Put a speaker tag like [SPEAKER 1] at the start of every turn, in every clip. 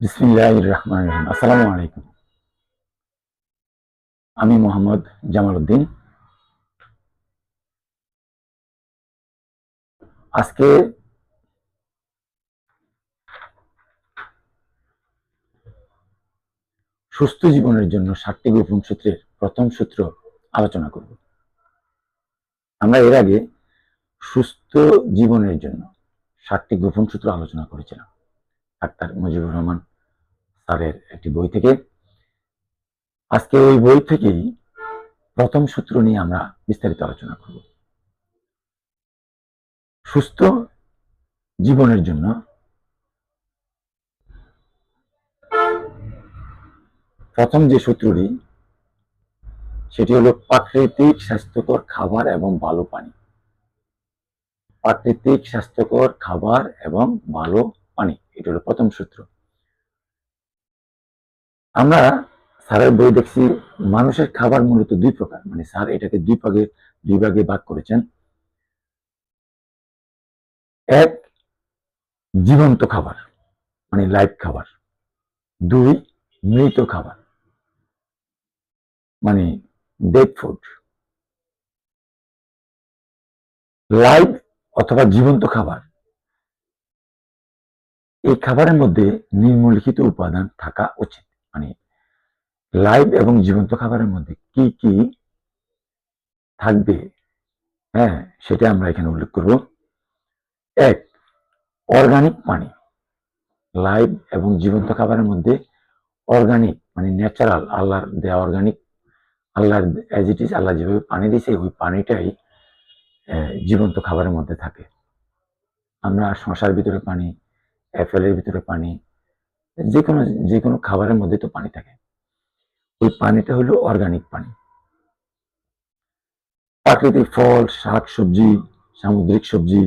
[SPEAKER 1] আসসালামু আলাইকুম। আমি মোহাম্মদ জামাল উদ্দিন। আজকে সুস্থ জীবনের জন্য সাতটি গোপন সূত্রের প্রথম সূত্র আলোচনা করব। আমরা এর আগে সুস্থ জীবনের জন্য সাতটি গোপন সূত্র আলোচনা করেছিলাম। ডাক্তার মুজিবুর রহমান স্যারের একটি বই থেকে। আজকে ওই বই থেকেই প্রথম সূত্র নিয়ে আমরা বিস্তারিত আলোচনা করব। সুস্থ জীবনের জন্য প্রথম যে সূত্রটি, সেটি হলো প্রাকৃতিক স্বাস্থ্যকর খাবার এবং ভালো পানি। প্রাকৃতিক স্বাস্থ্যকর খাবার এবং ভালো পানি, এটা হলো প্রথম সূত্র। আমরা স্যারের বই দেখছি, মানুষের খাবার মূলত দুই প্রকার। মানে স্যার এটাকে দুই ভাগে দুই ভাগে ভাগ করেছেন। এক, জীবন্ত খাবার মানে লাইভ খাবার। দুই, মৃত খাবার মানে ডেড ফুড লাইভ অথবা জীবন্ত খাবার। এই খাবারের মধ্যে নিম্নলিখিত উপাদান থাকা উচিত। মানে লাইভ এবং জীবন্ত খাবারের মধ্যে কি কি থাকবে? হ্যাঁ সেটা আমরা এখানে উল্লেখ করব। এক অর্গানিক পানি লাইভ এবং জীবন্ত খাবারের মধ্যে অর্গানিক মানে ন্যাচারাল আল্লাহর দেয়া অর্গানিক আল্লাহর অ্যাজ ইট ইজ আল্লাহ যেভাবে পানি দিয়েছে, ওই পানিটাই জীবন্ত খাবারের মধ্যে থাকে। আমরা শশার ভিতরে পানি অ্যাপেলের ভিতরে পানি যে কোনো যে কোনো খাবারের মধ্যে তো পানি থাকে। ওই পানিটা হলো অর্গানিক পানি। প্রাকৃতিক ফল, শাক, সবজি, সামুদ্রিক সবজি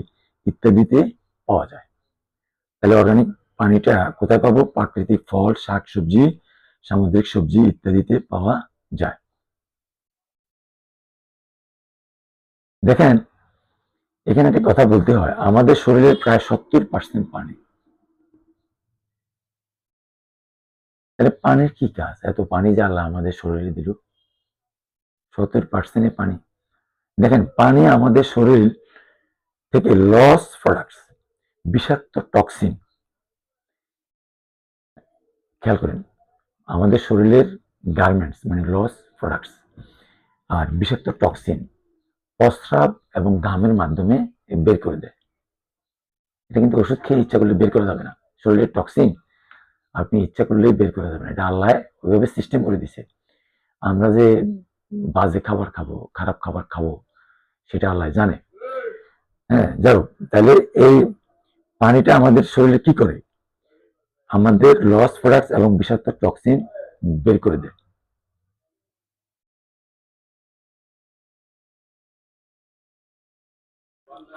[SPEAKER 1] ইত্যাদিতে পাওয়া যায়। তাহলে অর্গানিক পানিটা কোথায় পাবো? প্রাকৃতিক ফল, শাক, সবজি, সামুদ্রিক সবজি ইত্যাদিতে পাওয়া যায়। দেখেন, এখানে একটা কথা বলতে হয়। আমাদের শরীরের প্রায় সত্তর পার্সেন্ট পানি। তাহলে পানির কি কাজ? এত পানি যে আল্লাহ আমাদের শরীরে দিল। সত্তর পার্সেন্টে পানি। দেখেন, পানি আমাদের শরীর থেকে লস প্রোডাক্টস বিষাক্ত টক্সিন খেয়াল করেন, আমাদের শরীরের গার্মেন্টস মানে লস প্রোডাক্টস আর বিষাক্ত টক্সিন প্রস্রাব এবং ঘামের মাধ্যমে বের করে দেয়। এটা কিন্তু ওষুধ খেয়ে ইচ্ছা করলে বের করা যাবে না। শরীরের টক্সিন আপনি ইচ্ছা করলেই বের করা যাবে না এটা আল্লাহ ওইভাবে সিস্টেম করে দিছে। আমরা যে বাজে খাবার খাব খারাপ খাবার খাব সেটা আল্লাহ জানে। হ্যাঁ যাই হোক তাহলে এই পানিটা আমাদের শরীরে কি করে? আমাদের লস প্রোডাক্টস এবং বিষাক্ত টক্সিন বের করে দেয়।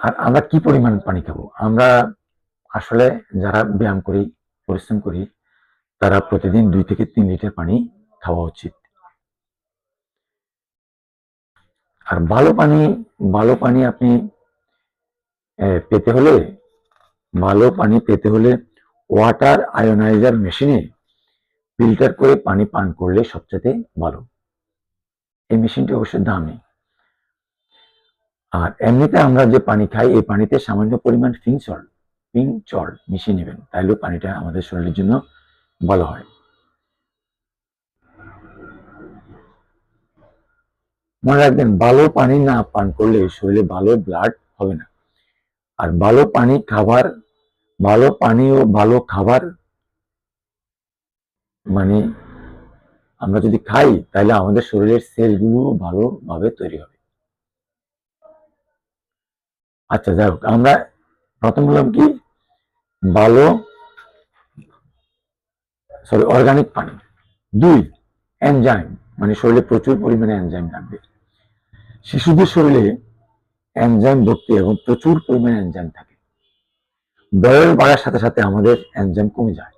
[SPEAKER 1] আর আমরা কি পরিমাণ পানি খাব? আমরা আসলে যারা ব্যায়াম করি পরিশ্রম করি তারা প্রতিদিন দুই থেকে তিন লিটার পানি খাওয়া উচিত। আর ভালো পানি ভালো পানি আপনি পেতে হলে, ভালো পানি পেতে হলে ওয়াটার আয়োনাইজার মেশিনে ফিল্টার করে পানি পান করলে সবচেয়ে ভালো। এই মেশিনটি অবশ্যই দামি। আর এমনিতে আমরা যে পানি খাই, এই পানিতে সামান্য পরিমাণ ফিং সল্ট পিং চল মিশিয়ে নেবেন। তাইলেও পানিটা আমাদের শরীরের জন্য ভালো হয়। মনে রাখবেন, ভালো পানি না পান করলে শরীরে ভালো ব্লাড হবে না। আর ভালো পানি খাবার, ভালো পানি ও ভালো খাবার মানে আমরা যদি খাই, তাহলে আমাদের শরীরের সেলগুলো ভালোভাবে তৈরি হবে। আচ্ছা যাই আমরা প্রথম বললাম কি? ভালো সরি অর্গানিক পানি। দুই এনজাইম মানে শরীরে প্রচুর পরিমাণে এনজাইম থাকবে। শিশুদের শরীরে এনজাইম ভর্তি এবং প্রচুর পরিমাণে এনজাইম থাকে। বয়স বাড়ার সাথে সাথে আমাদের এনজাইম কমে যায়।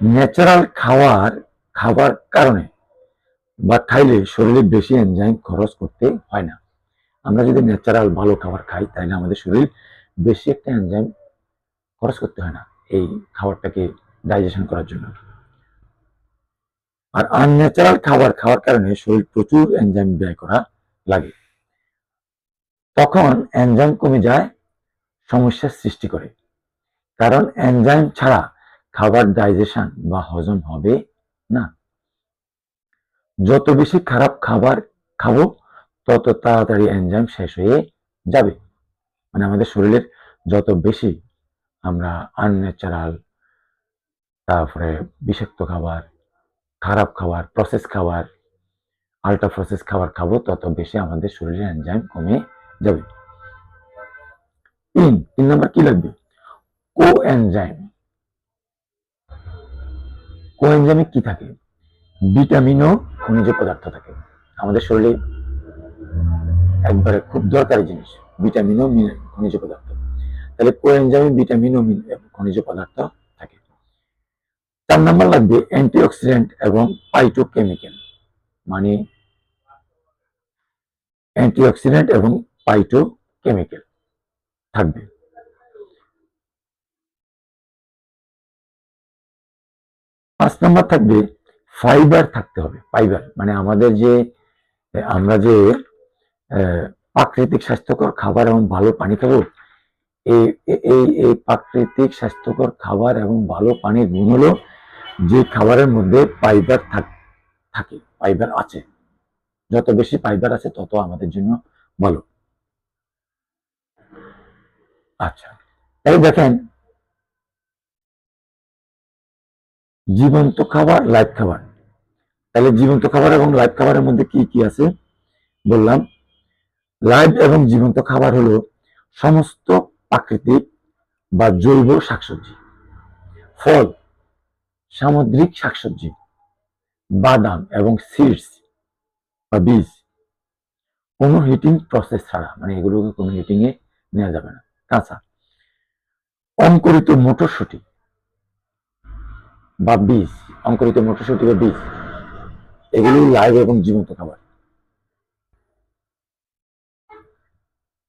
[SPEAKER 1] ন্যাচারাল খাওয়ার, খাবার কারণে বা খাইলে শরীরে বেশি এনজাইম খরচ করতে হয় না। আমরা যদি ন্যাচারাল ভালো খাবার খাই, তাহলে আমাদের শরীর বেশি একটা এনজাইম খরচ করতে হয় না এই খাবারটাকে ডাইজেশন করার জন্য। আর আনন্যাচারাল খাবার খাওয়ার কারণে শরীর প্রচুর এনজাইম ব্যয় করা লাগে। তখন এনজাইম কমে যায়, সমস্যার সৃষ্টি করে। কারণ এনজাইম ছাড়া খাবার ডাইজেশন বা হজম হবে না। যত বেশি খারাপ খাবার খাব, তত তাড়াতাড়ি এনজাইম শেষ হয়ে যাবে। মানে আমাদের শরীরের যত বেশি আমরা আনন্যাচারাল, তারপরে বিষাক্ত খাবার, খারাপ খাবার প্রসেস খাবার আল্ট্রা প্রসেস খাবার খাব, তত বেশি আমাদের শরীরের এনজাইম কমে যাবে। তিন তিন নম্বর কি লাগবে? কো এনজাইম কো এনজাইমে কি থাকে? ভিটামিন ও খনিজ পদার্থ থাকে। আমাদের শরীরে একবারে খুব দরকারি জিনিস, ভিটামিন ও খনিজ পদার্থ। তাহলে কো ভিটামিন ও খনিজ পদার্থ থাকে। চার নাম্বার লাগবে অ্যান্টিঅক্সিডেন্ট এবং পাইটোকেমিক্যাল মানে অ্যান্টিঅক্সিডেন্ট এবং পাইটোকেমিক্যাল থাকবে। পাঁচ নাম্বার থাকবে ফাইবার থাকতে হবে ফাইবার মানে আমাদের যে, আমরা যে প্রাকৃতিক স্বাস্থ্যকর খাবার এবং ভালো পানি খাব এই, এই- প্রাকৃতিক স্বাস্থ্যকর খাবার এবং ভালো পানির গুণ হলো যে খাবারের মধ্যে ফাইবার থাকে ফাইবার আছে। যত বেশি ফাইবার আছে, তত আমাদের জন্য ভালো। আচ্ছা তাই দেখেন, জীবন্ত খাবার লাইভ খাবার। তাহলে জীবন্ত খাবার এবং লাইভ খাবারের মধ্যে কি কি আছে? বললাম লাইভ এবং জীবন্ত খাবার হলো সমস্ত প্রাকৃতিক বা জৈব শাকসবজি। ফল, সামুদ্রিক শাকসবজি, বাদাম এবং সিডস বা বীজ। কোনো হিটিং প্রসেস ছাড়া মানে এগুলোকে কোনো হিটিং এ নেওয়া যাবে না। কাঁচা, অঙ্কুরিত মটরশুঁটি বা বীজ, অঙ্কুরিত মটরশুঁটি বা বীজ এগুলি লাইভ এবং জীবন্ত খাবার।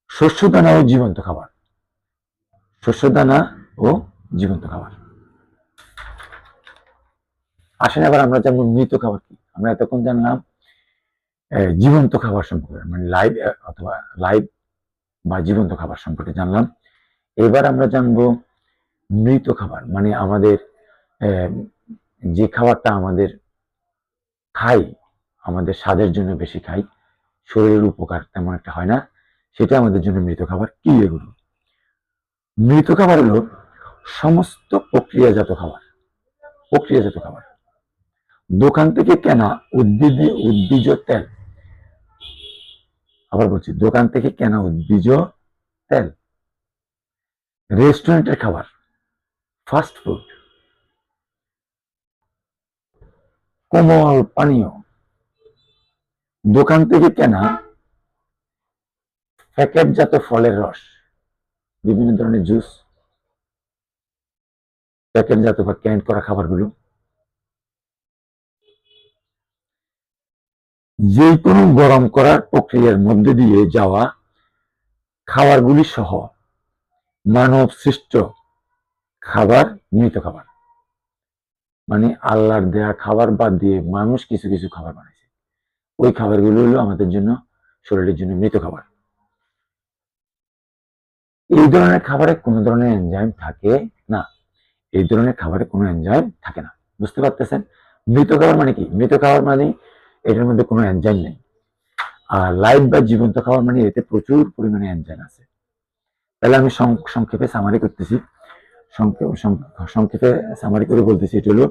[SPEAKER 1] শস্য দানা ও জীবন্ত খাবার। শস্য দানা ও জীবন্ত খাবার। আসেন এবার আমরা জানব মৃত খাবার কি? আমরা এতক্ষণ জানলাম জীবন্ত খাবার সম্পর্কে মানে লাইভ অথবা লাইভ বা জীবন্ত খাবার সম্পর্কে জানলাম। এবার আমরা জানব মৃত খাবার মানে আমাদের যে খাবারটা আমাদের খাই, আমাদের স্বাদের জন্য বেশি খাই, শরীরের উপকার তেমন একটা হয় না, সেটা আমাদের জন্য মৃত খাবার। কি এগুলো মৃত খাবার হলো সমস্ত প্রক্রিয়াজাত খাবার প্রক্রিয়াজাত খাবার। দোকান থেকে কেনা উদ্ভিদ উদ্ভিজ তেল। আবার বলছি, দোকান থেকে কেনা উদ্ভিজ তেল। রেস্টুরেন্টের খাবার, ফাস্ট ফুড। কোমল পানীয়। দোকান থেকে কেনা প্যাকেটজাত ফলের রস। বিভিন্ন ধরনের জুস প্যাকেটজাত বা ক্যান করা খাবারগুলো। যে কোনো গরম করার প্রক্রিয়ার মধ্যে দিয়ে যাওয়া খাবারগুলি সহ মানব সৃষ্ট খাবার, মৃত খাবার। মানে আল্লাহর দেয়া খাবার বাদ দিয়ে মানুষ কিছু কিছু খাবার বানাইছে। ওই খাবারগুলো হলো আমাদের জন্য, শরীরের জন্য মৃত খাবার। এই ধরনের খাবারে কোনো ধরনের এনজাইম থাকে না। এই ধরনের খাবারে কোনো এনজাইম থাকে না। বুঝতে পারতেছেন? মৃত খাবার মানে কি? মৃত খাবার মানে এটার মধ্যে কোনো এনজাইম নেই। আর লাইভ বা জীবন্ত খাবার মানে এতে প্রচুর পরিমাণে এনজাইম আছে। তাহলে আমি সংক্ষেপে সামারি করতেছি। সংক্ষেপে সামারি করে বলতেছি, এটা হলো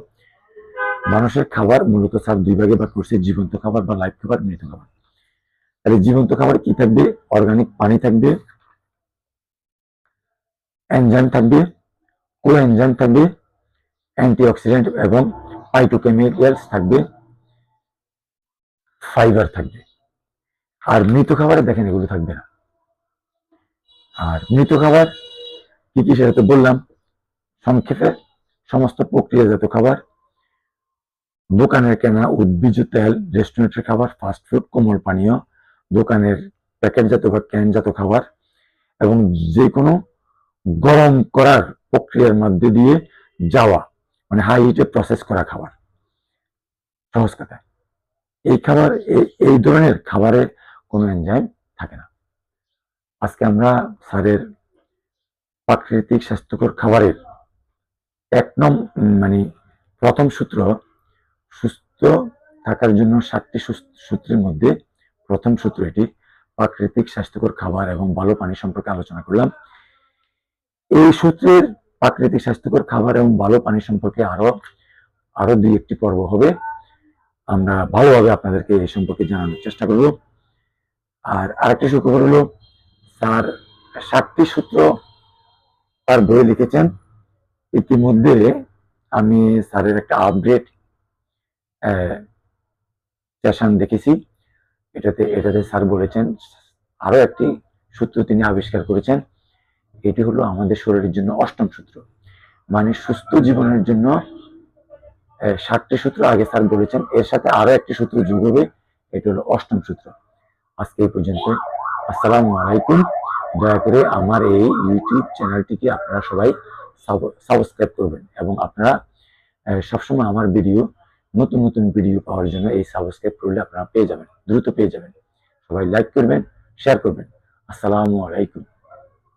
[SPEAKER 1] মানুষের খাবার মূলত স্যার দুই ভাগে ভাগ করছে, জীবন্ত খাবার বা লাইভ খাবার, মৃত খাবার। তাহলে জীবন্ত খাবার কি থাকবে? অর্গানিক পানি থাকবে এনজাইম থাকবে কো এনজাইম থাকবে, অ্যান্টিঅক্সিডেন্ট এবং ফাইটোকেমিক্যালস থাকবে ফাইবার থাকবে। আর মৃত খাবারে দেখেন এগুলো থাকবে না। আর মৃত খাবার কি কি সেটা তো বললাম? সংক্ষেপে, সমস্ত প্রক্রিয়াজাত খাবার, দোকানের কেনা উদ্ভিজ তেল রেস্টুরেন্টের খাবার ফাস্ট ফুড কোমল পানীয়, দোকানের প্যাকেটজাত বা ক্যানজাত খাবার এবং যে কোনো গরম করার প্রক্রিয়ার মধ্যে দিয়ে যাওয়া মানে হাই হিটে প্রসেস করা খাবার। সহজ কথায় এই খাবার, এই- ধরনের খাবারে কোনো এনজাইম থাকে না। আজকে আমরা স্যারের প্রাকৃতিক স্বাস্থ্যকর খাবারের এক নম মানে প্রথম সূত্র, সুস্থ থাকার জন্য সাতটি সূত্রের মধ্যে প্রথম সূত্র এটি, প্রাকৃতিক স্বাস্থ্যকর খাবার এবং ভালো পানি সম্পর্কে আলোচনা করলাম। এই সূত্রের প্রাকৃতিক স্বাস্থ্যকর খাবার এবং ভালো পানি সম্পর্কে আরও আরও দুই একটি পর্ব হবে। আমরা ভালোভাবে আপনাদেরকে এই সম্পর্কে জানানোর চেষ্টা করব। আর আরেকটি সুখবর হলো, স্যার সাতটি সূত্র তার বই লিখেছেন। ইতিমধ্যে আমি স্যারের একটা আপডেট সেশন দেখেছি। এটাতে এটাতে স্যার বলেছেন, আরও একটি সূত্র তিনি আবিষ্কার করেছেন। এটি হলো আমাদের শরীরের জন্য অষ্টম সূত্র। মানে সুস্থ জীবনের জন্য ষাটটি সূত্র আগে স্যার বলেছেন, এর সাথে আরও একটি সূত্র যোগ হবে, এটি হলো অষ্টম সূত্র। আজকে এই পর্যন্ত। আসসালামু আলাইকুম। দয়া করে আমার এই ইউটিউব চ্যানেলটিকে আপনারা সবাই সাবস্ক্রাইব করবেন এবং আপনারা সবসময় আমার ভিডিও, নতুন নতুন ভিডিও পাওয়ার জন্য এই সাবস্ক্রাইব করলে আপনারা পেয়ে যাবেন, দ্রুত পেয়ে যাবেন। সবাই লাইক করবেন, শেয়ার করবেন। আসসালামু আলাইকুম।